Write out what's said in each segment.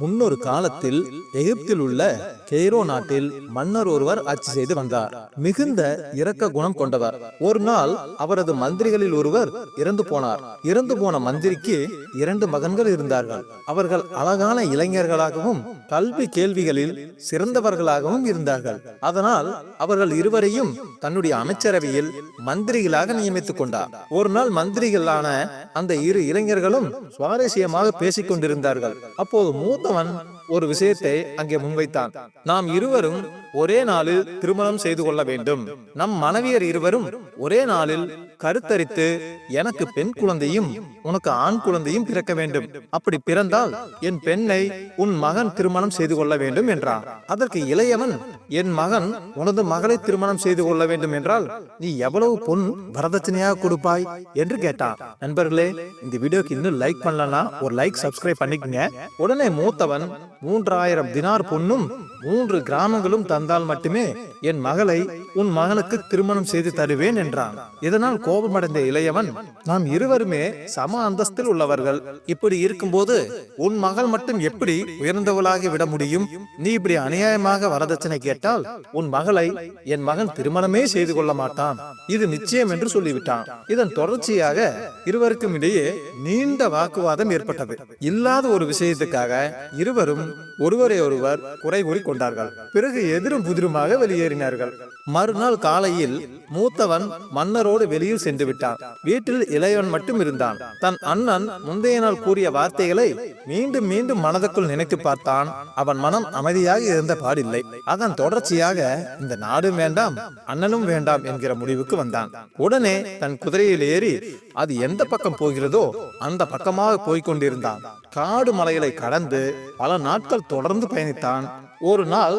முன்னொரு காலத்தில் எகிப்தில் உள்ள கெய்ரோ நாட்டில் மன்னர் ஒருவர் ஆட்சி செய்து வந்தார். மிகுந்த இரக்க குணம் கொண்டவர். ஒரு நாள் அவரது மந்திரிகளில் ஒருவர் இறந்து போனார். இறந்து போன மந்திரிக்கு இரண்டு மகன்கள் இருந்தார்கள். அவர்கள் அழகான இளைஞர்களாகவும் கல்வி கேள்விகளில் சிறந்தவர்களாகவும் இருந்தார்கள். அதனால் அவர்கள் இருவரையும் தன்னுடைய அமைச்சரவையில் மந்திரிகளாக நியமித்துக் கொண்டார். ஒரு நாள் மந்திரிகளான அந்த இரு இளைஞர்களும் சுவாரஸ்யமாக பேசிக் கொண்டிருந்தார்கள். அப்போது மூத்தவன் ஒரு விஷயத்தை அங்கே முன்வைத்தான். நாம் இருவரும் ஒரே நாளில் திருமணம் செய்து கொள்ள வேண்டும். நம் மனைவியர் இருவரும் ஒரே நாளில் கருத்தரித்து எனக்கு பெண் குழந்தையும் உனக்கு ஆண் குழந்தையும் பிறக்க வேண்டும். அப்படி பிறந்தால் என் பெண்ணை உன் மகன் திருமணம் செய்து கொள்ள வேண்டும் என்றான். அதற்கு இளையவன் என் மகன் உனது மகளை திருமணம் செய்து கொள்ள வேண்டும் என்றால் நீ எவ்வளவு பொன் வரதட்சணையாக கொடுப்பாய்? என்று கேட்டான். நண்பர்களே இந்த வீடியோக்கு இன்னும் லைக் பண்ணலன்னா ஒரு லைக் சப்ஸ்கிரைப் பண்ணிக்கங்க. உடனே மூத்தவன் மூன்றாயிரம் தினார் பொன்னும் மூன்று கிராமங்களும் தந்தால் மட்டுமே என் மகளை உன் மகனுக்கு திருமணம் செய்து தருவேன் என்றான். இதனால் கோபமடைந்த இளையவன் நாம் இருவருமே சம அந்தஸ்தில் உள்ளவர்கள். இப்படி இருக்கும்போது உன் மகள் மட்டும் எப்படி உயர்ந்தவளாகி விட முடியும்? நீ இப்படி அநியாயமாக வரதட்சணை கேட்டால் உன் மகளை என் மகன் திருமணமே செய்து கொள்ள மாட்டான். இது நிச்சயம் என்று சொல்லிவிட்டான். இதன் தொடர்ச்சியாக இருவருக்கும் இடையே நீண்ட வாக்குவாதம் ஏற்பட்டது. இல்லாத ஒரு விஷயத்துக்காக இருவரும் ஒருவரை ஒருவர் குறை கூறி கொண்டார்கள் பிறகு எதிரும் புதிருமாக வெளியேறினார்கள். மறுநாள் காலையில் மூத்தவன் மன்னரோடு வெளியில் சென்று விட்டான். வீட்டில் இளையவன் மட்டும் இருந்தான். தன் அண்ணன் முந்தைய நாள் கூறிய வார்த்தைகளை மீண்டும் மீண்டும் மனதுக்குள் நினைத்து பார்த்தான். அவன் மனம் அமைதியாக இருந்த பாடில்லை. அதன் தொடர்ச்சியாக இந்த நாடும் வேண்டாம் அண்ணனும் வேண்டாம் என்கிற முடிவுக்கு வந்தான். உடனே தன் குதிரையில் ஏறி அது எந்த பக்கம் போகிறதோ அந்த பக்கமாக போய்க் கொண்டிருந்தான். காடு மலைகளை கடந்து பல நாட்கள் தொடர்ந்து பயணித்தான். ஒரு நாள்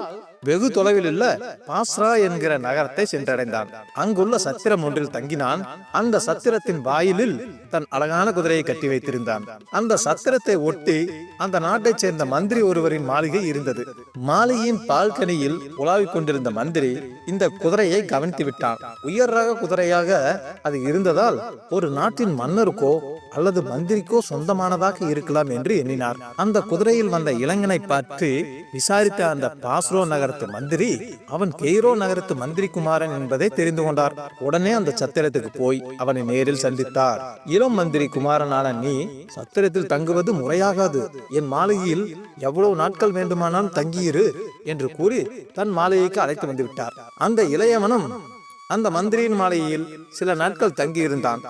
வெகு தொலைவில் உள்ள பாஸ்ரா என்கிற நகரத்தை சென்றடைந்தான். அங்குள்ள சத்திரம் ஒன்றில் தங்கினான். அந்த சத்திரத்தின் வாயிலில் தன் அழகான குதிரையை கட்டி வைத்திருந்தான். அந்த சத்திரத்தை ஒட்டி அந்த நாட்டைச் சேர்ந்த மந்திரி ஒருவரின் மாளிகை இருந்தது. மாளிகையின் பால்கனியில் உலாவிக் கொண்டிருந்த மந்திரி இந்த குதிரையை கவனித்து விட்டான் உயர் ரக குதிரையாக அது இருந்ததால் ஒரு நாட்டின் மன்னருக்கோ அல்லது மந்திரிக்கோ சொந்தமானதாக இருக்கலாம் என்று எண்ணினார். அந்த குதிரையில் வந்த இளைஞனை பார்த்து விசாரித்த அந்த பாஸ்ரோ நகரத்து மந்திரி அவன் கெய்ரோ நகரத்து மந்திரி குமாரன் என்பதை தெரிந்து கொண்டார். உடனே அந்த சத்திரத்துக்கு போய் அவனை நேரில் சந்தித்தார். இளம் மந்திரி குமாரனான நீ சத்திரத்தில் தங்குவது முறையாகாது. என் மாளிகையில் எவ்வளவு நாட்கள் வேண்டுமானாலும் தங்கியிரு என்று கூறி தன் மாளிகைக்கு அழைத்து வந்து விட்டார் அந்த இளையவனும் அந்த மந்திரியின் மாளிகையில் சில நாட்கள் தங்கியிருந்தான்.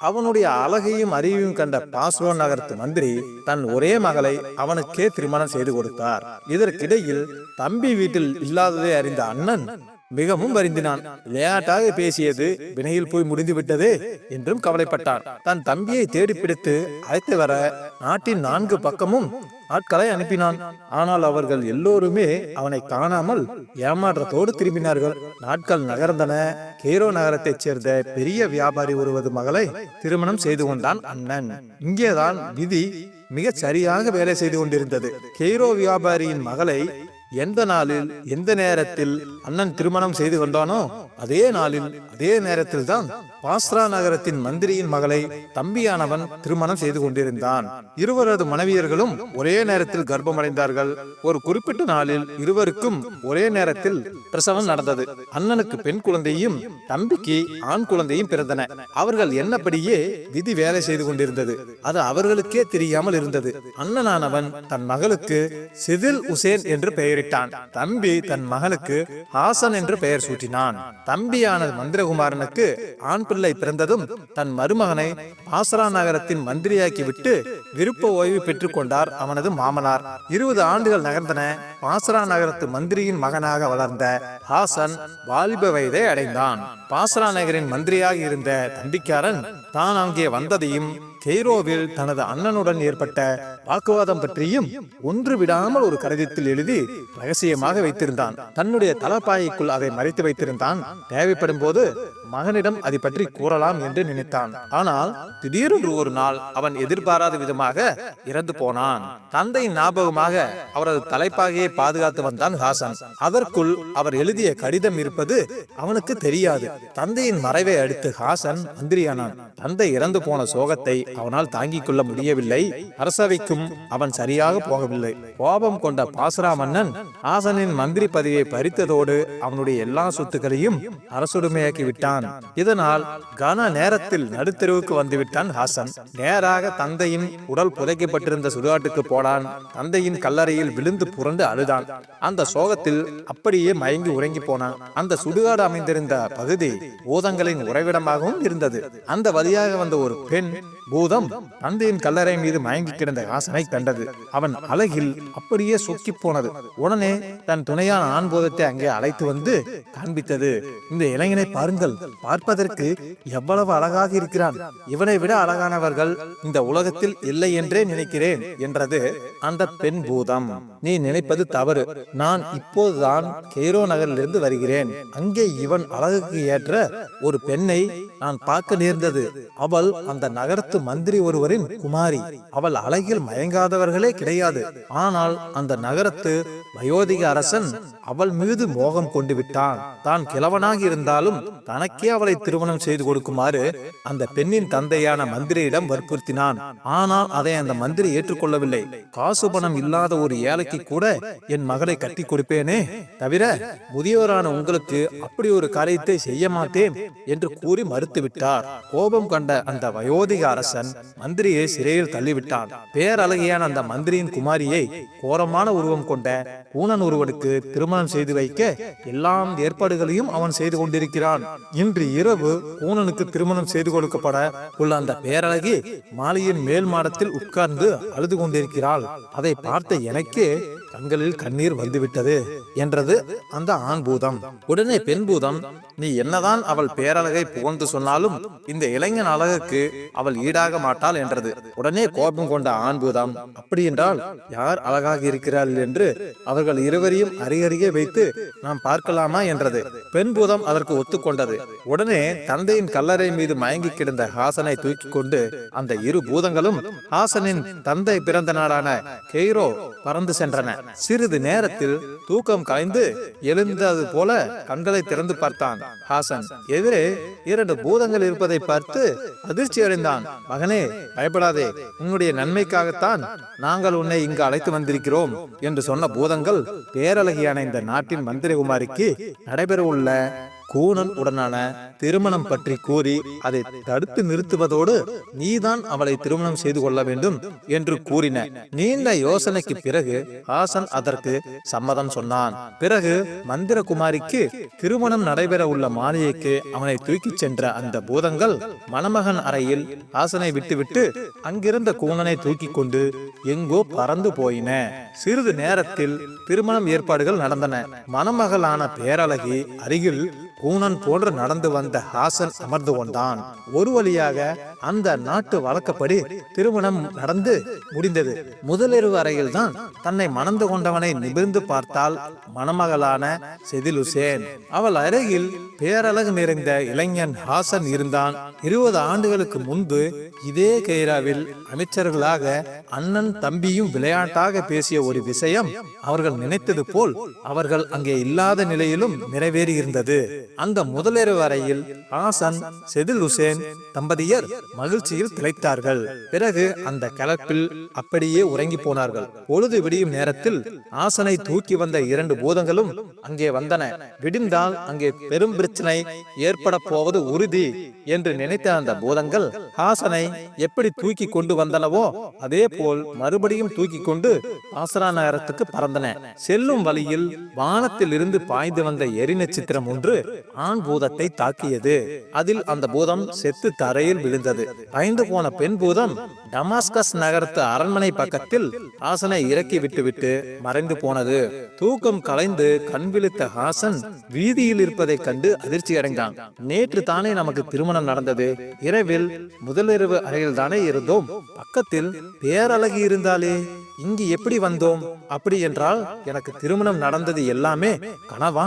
அவனுடைய அழகையும் அறிவையும் கண்ட பாஸ்ரோ நகரத்து மந்திரி தன் ஒரே மகளை அவனுக்கே திருமணம் செய்து கொடுத்தார். இதற்கிடையில் தம்பி வீட்டில் இல்லாததை அறிந்த அண்ணன் மிகவும் வருந்தினான். விளையாட்டாக பேசியது வினையில் போய் முடிந்து விட்டதே என்றும் கவலைப்பட்டான். தன் தம்பியை தேடி பிடித்து அழைத்து வர நாட்டின் நான்கு பக்கமும் ஆட்களை அனுப்பினான். ஆனால் அவர்கள் எல்லோருமே அவனை காணாமல் ஏமாற்றத்தோடு திரும்பினார்கள். நாட்கள் நகர்ந்தன. கேரோ நகரத்தைச் சேர்ந்த பெரிய வியாபாரி ஒருவது மகளை திருமணம் செய்து கொண்டான் அண்ணன். இங்கேதான் விதி மிகச் சரியாக வேலை செய்து கொண்டிருந்தது. கெய்ரோ வியாபாரியின் மகளை எந்த நாளில் எந்த நேரத்தில் அண்ணன் திருமணம் செய்து கொண்டானோ அதே நாளில் அதே நேரத்தில் தான் பாஸ்ரா நகரத்தின் மந்திரியின் மகளை தம்பியானவன் திருமணம் செய்து கொண்டிருந்தான். இருவரது மனைவியர்களும் ஒரே நேரத்தில் கர்ப்பமடைந்தார்கள். ஒரு குறிப்பிட்ட நாளில் இருவருக்கும் ஒரே நேரத்தில் பிரசவம் நடந்தது. அண்ணனுக்கு பெண் குழந்தையும் தம்பிக்கு ஆண் குழந்தையும் பிறந்தன. அவர்கள் என்னப்படியே விதி வேலை செய்து கொண்டிருந்தது. அது அவர்களுக்கே தெரியாமல் இருந்தது. அண்ணனானவன் தன் மகளுக்கு சிதில் உசேன் என்று பெயரிட்டான். தம்பி தன் மகளுக்கு ஹாசன் என்று பெயர் சூட்டினான். தம்பியான மந்திரகுமாரனுக்கு ஆண் பிள்ளை பிறந்ததும் தன் மருமகனை பாசரா நகரத்தின் மந்திரியாக்கிவிட்டு விருப்ப ஓய்வு பெற்றுக் கொண்டார் அவனது மாமனார். இருபது ஆண்டுகள் நகர்ந்தன. பாசரா நகரத்து மந்திரியின் மகனாக வளர்ந்த ஹாசன் வாலிப வயதை அடைந்தான். பாசரா நகரின் மந்திரியாக இருந்த தண்டிக்காரன் தான் அங்கே வந்ததையும் கெய்ரோவில் தனது அண்ணனுடன் ஏற்பட்ட வாக்குவாதம் பற்றியும் ஒன்று விடாமல் ஒரு கடிதத்தில் எழுதி ரகசியமாக வைத்திருந்தான். தன்னுடைய தலப்பாய்க்குள் அதை மறைத்து வைத்திருந்தான். தேவைப்படும் போது மகனிடம் அதை பற்றி கூறலாம் என்று நினைத்தான். ஆனால் திடீரென்று ஒரு நாள் அவன் எதிர்பாராத விதமாக இறந்து போனான். தந்தையின் ஞாபகமாக அவரது தலைப்பாகையை பாதுகாத்து வந்தான் ஹாசன். அதற்குள் அவர் எழுதிய கடிதம் இருப்பது அவனுக்கு தெரியாது. தந்தையின் மறைவை அடுத்து ஹாசன் மந்திரியானான். தந்தை இறந்து போன சோகத்தை அவனால் தாங்கிக் கொள்ள முடியவில்லை. அரசவைக்கும் அவன் சரியாக போகவில்லை. கோபம் கொண்ட பாசுரா மன்னன் ஆசனின் மந்திரி பதவியை பறித்ததோடு அவனுடைய எல்லா சொத்துக்களையும் அரசுடைமையாக்கி விட்டான் இதனால் கன நேரத்தில் நடுத்தெருவுக்கு வந்துவிட்டான் ஹாசன். நேராக தந்தையின் உடல் புதைக்கப்பட்டிருந்த சுடுகாட்டுக்கு போனான். தந்தையின் கல்லறையில் விழுந்து புரண்டு அழுதான். அந்த சோகத்தில் அப்படியே மயங்கி உறங்கி போனான். அந்த சுடுகாடு அமைந்திருந்த பகுதி பூதங்களின் உறைவிடமாகவும் இருந்தது. அந்த வழியாக வந்த ஒரு பெண் பூதம் தந்தையின் கல்லறை மீது மயங்கி கிடந்த ஹாசனை கண்டது. அவன் அழகில் அப்படியே சொக்கி போனது. உடனே தன் துணையான ஆண்பூதத்தை அங்கே அழைத்து வந்து காண்பித்தது. இந்த இளைஞனை பாருங்கள். பார்ப்பதற்கு எவ்வளவு அழகாக இருக்கிறான். இவனை விட அழகானவர்கள் இந்த உலகத்தில் இல்லை என்றே நினைக்கிறேன் என்றது அந்த பெண் பூதம். நீ நினைப்பது தவறு. நான் இப்போதுதான் கெய்ரோ நகரிலிருந்து வருகிறேன். அங்கே இவன் அழகுக்கு ஏற்ற ஒரு பெண்ணை நான் பார்க்க நேர்ந்தது. அவள் அந்த நகரத்து மந்திரி ஒருவரின் குமாரி. அவள் அழகில் மயங்காதவர்களே கிடையாது. ஆனால் அந்த நகரத்து வயோதிக அரசன் அவள் மீது மோகம் கொண்டு விட்டான். தான் கிழவனாக இருந்தாலும் தனக்கே அவளை திருமணம் செய்து கொடுக்குமாறு அந்த பெண்ணின் தந்தையான மந்திரியிடம் வற்புறுத்தினான். ஆனால் அதை அந்த மந்திரி ஏற்றுக்கொள்ளவில்லை. காசு பணம் இல்லாத ஒரு ஏழைக்கு கூட என் மகளை கட்டி கொடுப்பேனே. தவிர முதியோரான உங்களுக்கு அப்படி ஒரு காரியத்தை செய்ய மாட்டேன் என்று கூறி மறுத்துவிட்டார். கோபம் கண்ட அந்த வயோதிக அரசன் மந்திரியை சிறையில் தள்ளிவிட்டான். பேரழகியான அந்த மந்திரியின் குமாரியை கோரமான உருவம் கொண்ட ஊனன் ஒருவனுக்கு திருமணம் செய்து வைக்க எல்லாம் ஏற்பாடுகளையும் அவன் செய்து கொண்டிருக்கிறான். இன்று இரவு ஊனனுக்கு திருமணம் செய்து கொடுக்கப்பட உள்ள அந்த பேரழகி மாலையின் மேல் மாடத்தில் உட்கார்ந்து அழுது கொண்டிருக்கிறாள். அதை பார்த்த எனக்கே கண்களில் கண்ணீர் வந்துவிட்டது என்றது அந்த ஆண் பூதம் உடனே பெண் பூதம் நீ என்னதான் அவள் பேரழகை புகழ்ந்து சொன்னாலும் இந்த இளைஞன் அழகுக்கு அவள் ஈடாக மாட்டாள் என்றது. உடனே கோபம் கொண்ட ஆண் பூதம் அப்படி என்றால் யார் அழகாக இருக்கிறார்கள் என்று அவர்கள் இருவரையும் அருகருகே வைத்து நாம் பார்க்கலாமா என்றது. பெண் பூதம் அதற்கு ஒத்துக்கொண்டது. உடனே தந்தையின் கல்லறை மீது மயங்கி கிடந்த ஹாசனை தூக்கி கொண்டு அந்த இரு பூதங்களும் ஹாசனின் தந்தை பிறந்த நாடான கெய்ரோ பறந்து சென்றன. சிறிது நேரத்தில் தூக்கம் கலைந்து எழுந்தது போல கண்களை திறந்து பார்த்தான். ஹாசன் எதிரே இரண்டு பூதங்கள் இருப்பதை பார்த்து அதிர்ச்சி அடைந்தான். மகனே பயப்படாதே. உன்னுடைய நன்மைக்காகத்தான் நாங்கள் உன்னை இங்கு அழைத்து வந்திருக்கிறோம் என்று சொன்ன பூதங்கள் பேரழகியான இந்த நாட்டின் மந்திரகுமாரிக்கு நடைபெறவுள்ள கூனன் உடனான திருமணம் பற்றி கூறி அதை தடுத்து நிறுத்துவதோடு நீதான் அவளை திருமணம் செய்து கொள்ள வேண்டும் என்று கூறின. நீண்ட யோசனைக்கு பிறகு ஹாசன் அதற்கு சம்மதம் சொன்னான். பிறகு மந்திரகுமாரிக்கு திருமணம் நடைபெற உள்ள மாலையைக்கு அவனை தூக்கிச் சென்ற அந்த பூதங்கள் மணமகன் அறையில் ஹாசனை விட்டுவிட்டு அங்கிருந்த கூனனை தூக்கி கொண்டு எங்கோ பறந்து போயின. சிறிது நேரத்தில் திருமணம் ஏற்பாடுகள் நடந்தன. மணமகளான பேரழகி அருகில் கூனன் போன்று நடந்து வந்த ஹாசன் அமர்ந்து கொண்டான். ஒரு வழியாக அந்த நாட்டு வழக்கப்படி திருமணம் நடந்து முடிந்தது. முதலிரவு அறையில் தான் தன்னை மணந்து கொண்டவனை நிமிர்ந்து பார்த்தால் மணமகளான செதில் ஹுசேன் அவள் அருகில் பேரழகு நிறைந்த இளைஞன் ஹாசன் இருந்தான். இருபது ஆண்டுகளுக்கு முன்பு இதே கைராவில் அமைச்சர்களாக அண்ணன் தம்பியும் விளையாட்டாக பேசிய ஒரு விஷயம் அவர்கள் நினைத்தது போல் அவர்கள் அங்கே இல்லாத நிலையிலும் நிறைவேறி இருந்தது அந்த முதலிரவு அறையில் ஹாசன் செதில் ஹுசேன் தம்பதியர் மகிழ்ச்சியில் திளைத்தார்கள். பிறகு அந்த கலப்பில் அப்படியே உறங்கி போனார்கள். பொழுது விடியும் நேரத்தில் ஆசனை தூக்கி வந்த இரண்டு பூதங்களும் அங்கே வந்தன. விடிந்தால் அங்கே பெரும் பிரச்சனை ஏற்பட போவது உறுதி என்று நினைத்த அந்த பூதங்கள் ஹாசனை எப்படி தூக்கி கொண்டு வந்தனவோ அதே போல் மறுபடியும் தூக்கி கொண்டு ஆசரா நகரத்துக்கு பறந்தன. செல்லும் வழியில் வானத்தில் இருந்து பாய்ந்து வந்த எரி நட்சத்திரம் ஒன்று ஆண் பூதத்தை தாக்கியது. அதில் அந்த பூதம் செத்து தரையில் விழுந்தது. பயந்து போன பெண் பூதம் டமாஸ்கஸ் நகரத்து அரண்மனை பக்கத்தில் ஹாசனை இறக்கி விட்டுவிட்டு மறைந்து போனது. தூக்கம் கலைந்து கண் விழித்த ஹாசன் வீதியில் இருப்பதைக் கண்டு அதிர்ச்சி அடைந்தான். நேற்று தானே நமக்கு திருமணம் நடந்தது. இரவில் முதலிரவு அறையில் தானே இருந்தோம். பக்கத்தில் பேரழகி இருந்தாலே இங்கு எப்படி வந்தோம்? அப்படி என்றால் எனக்கு திருமணம் நடந்தது எல்லாமே கனவா?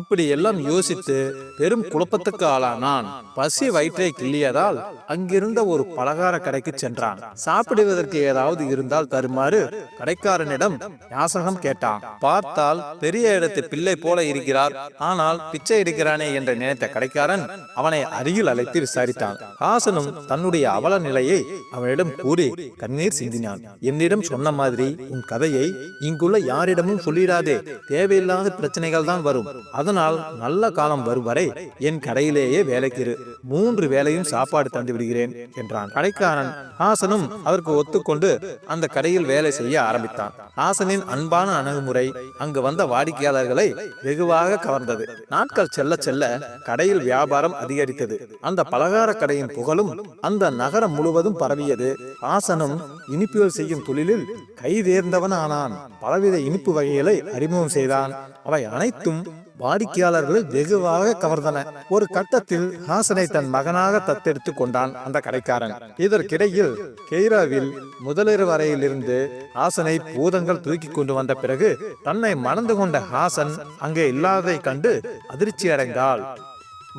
இப்படி எல்லாம் யோசித்து பெரும் குழப்பத்துக்கு ஆளானான். பசி வயிற்றை கிள்ளியதால் அங்கிருந்த ஒரு பலகார கடைக்கு சென்றான். சாப்பிடுவதற்கு ஏதாவது இருந்தால் தருமாறு கடைக்காரனிடம் யாசகம் கேட்டான். பார்த்தால் பெரிய இடத்து பிள்ளை போல இருக்கிறார். ஆனால் பிச்சை எடுக்கிறானே என்று நினைத்த கடைக்காரன் அவனை அருகில் அழைத்து விசாரித்தான். ஹாசனும் தன்னுடைய அவல நிலையை அவனிடம் கூறி கண்ணீர் சிந்தினான். என்னிடம் சொன்ன மாதிரி மாதிரி உன் கதையை இங்குள்ள யாரிடமும் சொல்லிடாதே. தேவையில்லாத பிரச்சனைகள் தான் வரும். அதனால் நல்ல காலம் வரும் வரை என் கடையிலேயே வேலைக்கிரு. மூன்று வேலையும் சாப்பாடு தந்து விடுகிறேன் என்றான். கடைக்காரன் ஹாசனும் அதற்கு ஒத்துக்கொண்டு அந்த கடையில் வேலை செய்ய ஆரம்பித்தான். ஹாசனின் அன்பான அணுகுமுறை அங்கு வந்த வாடிக்கையாளர்களை வெகுவாக கவர்ந்தது. நாட்கள் செல்ல செல்ல கடையில் வியாபாரம் அதிகரித்தது. அந்த பலகார கடையின் புகழும் அந்த நகரம் முழுவதும் பரவியது. ஹாசனும் இனிப்புகள் செய்யும் தொழிலில் கைதேர்ந்தவன் ஆனான் பலவித இனிப்பு வகைகளை அறிமுகம் செய்தான். அவை அனைத்தும் வாடிக்கையாளர்கள் வெகுவாக கவர்ந்தன. ஒரு கட்டத்தில் ஹாசனை தன் மகனாக தத்தெடுத்து கொண்டான் அந்த கடைக்காரன். இதற்கிடையில் கெய்ராவில் முதலிரவு வரையிலிருந்து ஹாசனை பூதங்கள் தூக்கி கொண்டு வந்த பிறகு தன்னை மணந்து கொண்ட ஹாசன் அங்கே இல்லாததை கண்டு அதிர்ச்சி அடைந்தாள்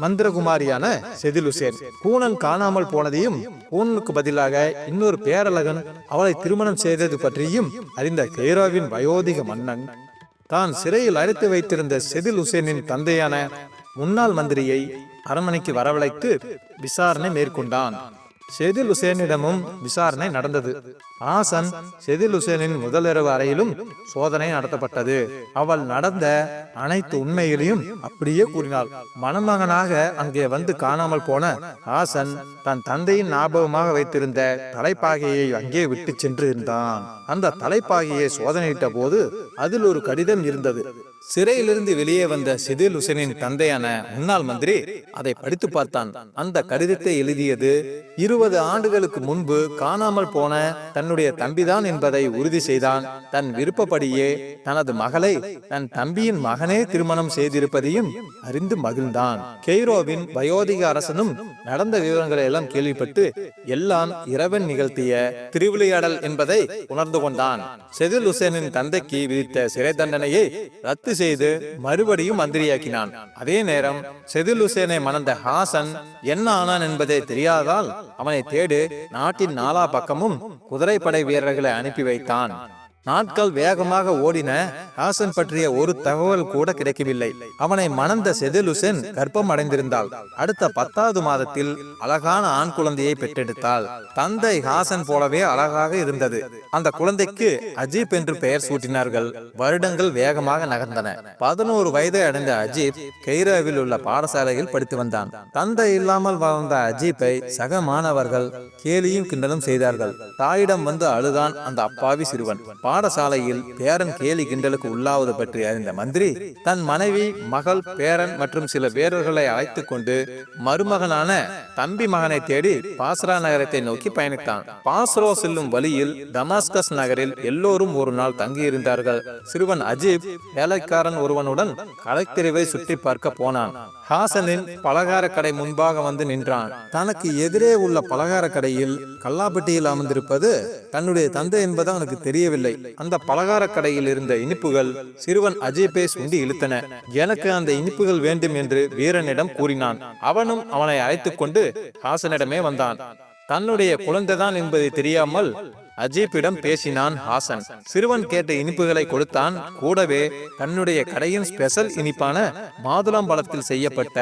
மந்திரகுமாரியான செதில் உசேன் கூனன் காணாமல் போனதையும் கூனனுக்கு பதிலாக இன்னொரு பேரழகன் அவளை திருமணம் செய்தது பற்றியும் அறிந்த கெய்ராவின் வயோதிக மன்னன். தான் சிறையில் அடைத்து வைத்திருந்த செதில் உசேனின் தந்தையான முன்னாள் மந்திரியை அரண்மனைக்கு வரவழைத்து விசாரணை மேற்கொண்டான். செதில் உசேனிடமும் விசாரணை நடந்தது. ஆசன் செதில் உசேனின் முதலிரவு அறையிலும் சோதனை நடத்தப்பட்டது. அவள் நடந்த அனைத்து உண்மைகளையும் அப்படியே கூறினாள். மணமகனாக அங்கே வந்து காணாமல் போன ஆசன் தன் தந்தையின் ஞாபகமாக வைத்திருந்த தலைப்பாகையை அங்கே விட்டு சென்று இருந்தான் அந்த தலைப்பாகையை சோதனையிட்ட போது அதில் ஒரு கடிதம் இருந்தது. சிறையிலிருந்து வெளியே வந்த செதில் உசேனின் தந்தையான முன்னாள் மந்திரி அதை படித்து பார்த்தான். அந்த கடிதத்தை எழுதியது இருபது ஆண்டுகளுக்கு முன்பு காணாமல் போன தன்னுடைய தம்பிதான் என்பதை உறுதி செய்தான். தன் விருப்பப்படியே தனது மகளை தன் தம்பியின் மகனே திருமணம் செய்திருப்பதையும் அறிந்து மகிழ்ந்தான். கெய்ரோவின் வயோதிக அரசனும் நடந்த விவரங்களை எல்லாம் கேள்விப்பட்டு எல்லாம் இறைவன் நிகழ்த்திய திருவிளையாடல் என்பதை உணர்ந்து கொண்டான். செதில் உசேனின் தந்தைக்கு விதித்த சிறை தண்டனையை ரத்து செய்து மறுபடியும் மந்திரியாக்கினான். அதே நேரம் செதில் மணந்த ஹாசன் என்ன ஆனான் என்பதை தெரியாதால் அவனை தேடு நாட்டின் நாலா பக்கமும் குதிரைப்படை வீரர்களை அனுப்பி வைத்தான். நாட்கள் வேகமாக ஓடின ஹாசன் பற்றிய ஒரு தகவல் கூட கிடைக்கவில்லை. அவனை மணந்த செதில் உசேன் கர்ப்பம் அடைந்திருந்தாள். அடுத்த பத்தாவது மாதத்தில் அழகான ஆண் குழந்தையை பெற்றெடுத்தாள். தந்தை ஹாசன் போலவே அழகாக இருந்தது. அந்த குழந்தைக்கு அஜீப் என்று பெயர் சூட்டினார்கள். வருடங்கள் வேகமாக நகர்ந்தன. பதினோரு வயதை அடைந்த அஜீப் கெய்ராவில் உள்ள பாடசாலையில் படித்து வந்தான். தந்தை இல்லாமல் வாழ்ந்த அஜீப்பை சக மாணவர்கள் கேலியும் கிண்டலும் செய்தார்கள். தாயிடம் வந்து அழுதான் அந்த அப்பாவி சிறுவன் பாடசாலையில் பேரன் கேலி கிண்டலுக்கு உள்ளாவது பற்றி அறிந்த மந்திரி தன் மனைவி மகள் பேரன் மற்றும் சில வீரர்களை அழைத்து கொண்டு மருமகனான தம்பி மகனை தேடி பாஸ்ரா நகரத்தை நோக்கி பயணித்தான். பாஸ்ரோ செல்லும் வழியில் டமாஸ்கஸ் நகரில் எல்லோரும் ஒரு நாள் தங்கியிருந்தார்கள். சிறுவன் அஜீப் வேலைக்காரன் ஒருவனுடன் கலைத்தெருவை சுற்றி பார்க்க போனான். ஹாசனின் பலகார கடை முன்பாக வந்து நின்றான். தனக்கு எதிரே உள்ள பலகார கடையில் கல்லாப்பட்டியில் அமர்ந்திருப்பது தன்னுடைய தந்தை என்பது அவனுக்கு தெரியவில்லை. அந்த பலகார கடையில் இருந்த இனிப்புகள் சிறுவன் அஜீப்பை சுண்டி இழுத்தன. எனக்கு அந்த இனிப்புகள் வேண்டும் என்று வீரனிடம் கூறினான். அவனும் அவனை அழைத்துக் கொண்டு ஹாசனிடமே வந்தான். தன்னுடைய குழந்தைதான் என்பதை தெரியாமல் அஜீப்பிடம் பேசினான் ஹாசன். சிறுவன் கேட்ட இனிப்புகளை கொடுத்தான் கூடவே தன்னுடைய கடையின் ஸ்பெஷல் இனிப்பான மாதுளம்பழத்தில் செய்யப்பட்ட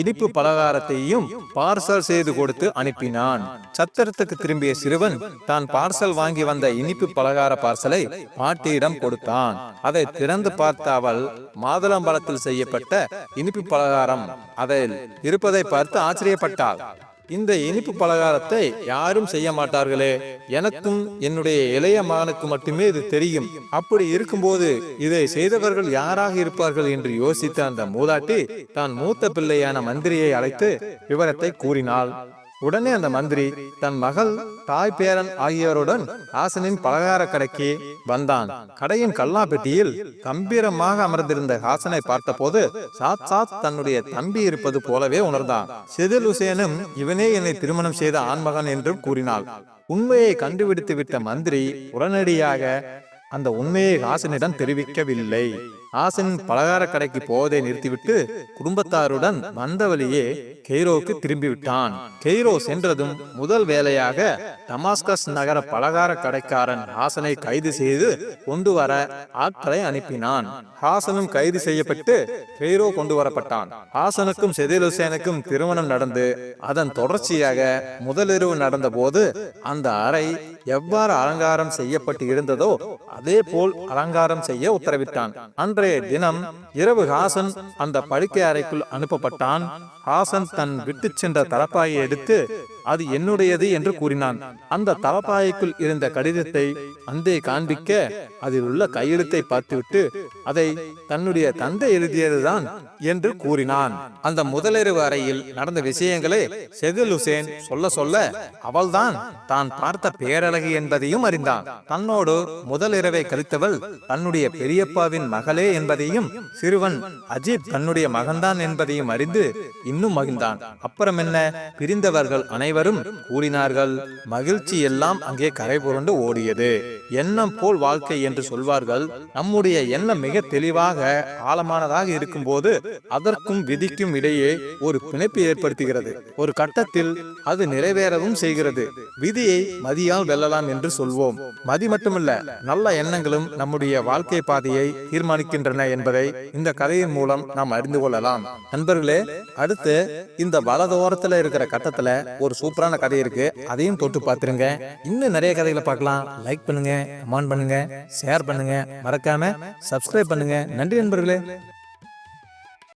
இனிப்பு பலகாரத்தையும் பார்சல் செய்து கொடுத்து அனுப்பினான். சத்திரத்துக்கு திரும்பிய சிறுவன் தான் பார்சல் வாங்கி வந்த இனிப்பு பலகார பார்சலை பாட்டியிடம் கொடுத்தான். அதை திறந்து பார்த்த அவள் மாதுளம்பழத்தில் செய்யப்பட்ட இனிப்பு பலகாரம். அதில் இருப்பதை பார்த்து ஆச்சரியப்பட்டாள். இந்த இனிப்பு பலகாரத்தை யாரும் செய்ய மாட்டார்களே எனக்கும் என்னுடைய இளைய மகனுக்கு மட்டுமே இது தெரியும். அப்படி இருக்கும்போது இதை செய்தவர்கள் யாராக இருப்பார்கள் என்று யோசித்த அந்த மூதாட்டி தான் மூத்த பிள்ளையான மந்திரியை அழைத்து விவரத்தை கூறினாள். உடனே அந்த மந்திரி தன் மகள் தாய் பேரன் ஆகியோருடன் ஹாசனின் பலகார கடைக்கு வந்தான். கடையின் கல்லாப்பெட்டியில் கம்பீரமாக அமர்ந்திருந்த ஹாசனை பார்த்தபோது சாத் சாத் தன்னுடைய தம்பி இருப்பது போலவே உணர்ந்தான். செதில் உசேனும் இவனே என்னை திருமணம் செய்த ஆண்மகன் என்றும் கூறினாள். உண்மையை கண்டுபிடித்து விட்ட மந்திரி உடனடியாக அந்த உண்மையை ஹாசனிடம் தெரிவிக்கவில்லை. ஹாசன் பலகார கடைக்கு போவதை நிறுத்திவிட்டு குடும்பத்தாருடன் வந்த வழியே கெய்ரோவுக்கு திரும்பிவிட்டான். கெய்ரோ சென்றதும் முதல் வேலையாக டமாஸ்கஸ் நகர பலகார கடைக்காரன் ஹாசனை கைது செய்து கொண்டு வர ஆட்களை அனுப்பினான். ஹாசனும் கைது செய்யப்பட்டு கெய்ரோ கொண்டு வரப்பட்டான். ஹாசனுக்கும் செதில் ஹுசேனுக்கும் திருமணம் நடந்து அதன் தொடர்ச்சியாக முதலிரவு நடந்த போது அந்த அறை எவ்வாறு அலங்காரம் செய்யப்பட்டு இருந்ததோ அதே போல் அலங்காரம் செய்ய உத்தரவிட்டான். அன்றைய தினம் இரவு ஹாசன் அந்த படுக்கை அறைக்குள் அனுப்பப்பட்டான். ஹாசன் தன் விட்டு சென்ற தலப்பாயை எடுத்து அது என்னுடையது என்று கூறினான். அந்த தலப்பாய்க்குள் இருந்த கடிதத்தை அந்தே காண்பிக்க அதில் உள்ள கையெழுத்தை பார்த்துவிட்டு அதை தன்னுடைய தந்தை எழுதியதுதான் என்று கூறினான். அந்த முதலிரவு அறையில் நடந்த விஷயங்களை செதில் ஹுசேன் சொல்ல சொல்ல அவள்தான் தான் பார்த்த பேரழகு என்பதையும் அறிந்தான். தன்னோடு முதலிரவை கழித்தவள் தன்னுடைய பெரியப்பாவின் மகளே என்பதையும் சிறுவன் அஜீப் தன்னுடைய மகன்தான் என்பதையும் அறிந்து இன்னும் மகிழ்ந்தான். அப்புறம் என்ன? பிரிந்தவர்கள் அனைவரும் கூறினார்கள் மகிழ்ச்சி எல்லாம் அங்கே கரை புரண்டு ஓடியது. எண்ணம் போல் வாழ்க்கை என்று சொல்வார்கள் நம்முடைய எண்ணம் மிக தெளிவாக ஆழமானதாக இருக்கும்போது அதற்கும் விதிக்கும் இடையே ஒரு பிணைப்பு ஏற்படுத்துகிறது. ஒரு கட்டத்தில் அது நிறைவேறவும் செய்கிறது. விதியை மதியால் வெல்லலாம் என்று சொல்வோம். மதி மட்டுமல்ல நல்ல எண்ணங்களும் நம்முடைய வாழ்க்கை பாதையை தீர்மானிக்கின்றன என்பதை இந்த கதையின் மூலம் நாம் அறிந்து கொள்ளலாம். நண்பர்களே அடுத்து இந்த வலதோரத்துல இருக்கிற கட்டத்துல ஒரு சூப்பரான கதை இருக்கு. அதையும் தொட்டு பார்த்துருங்க. இன்னும் நிறைய கதைகளை பார்க்கலாம். லைக் பண்ணுங்க கமெண்ட் பண்ணுங்க ஷேர் பண்ணுங்க. மறக்காம சப்ஸ்கிரைப் பண்ணுங்க. நன்றி நண்பர்களே.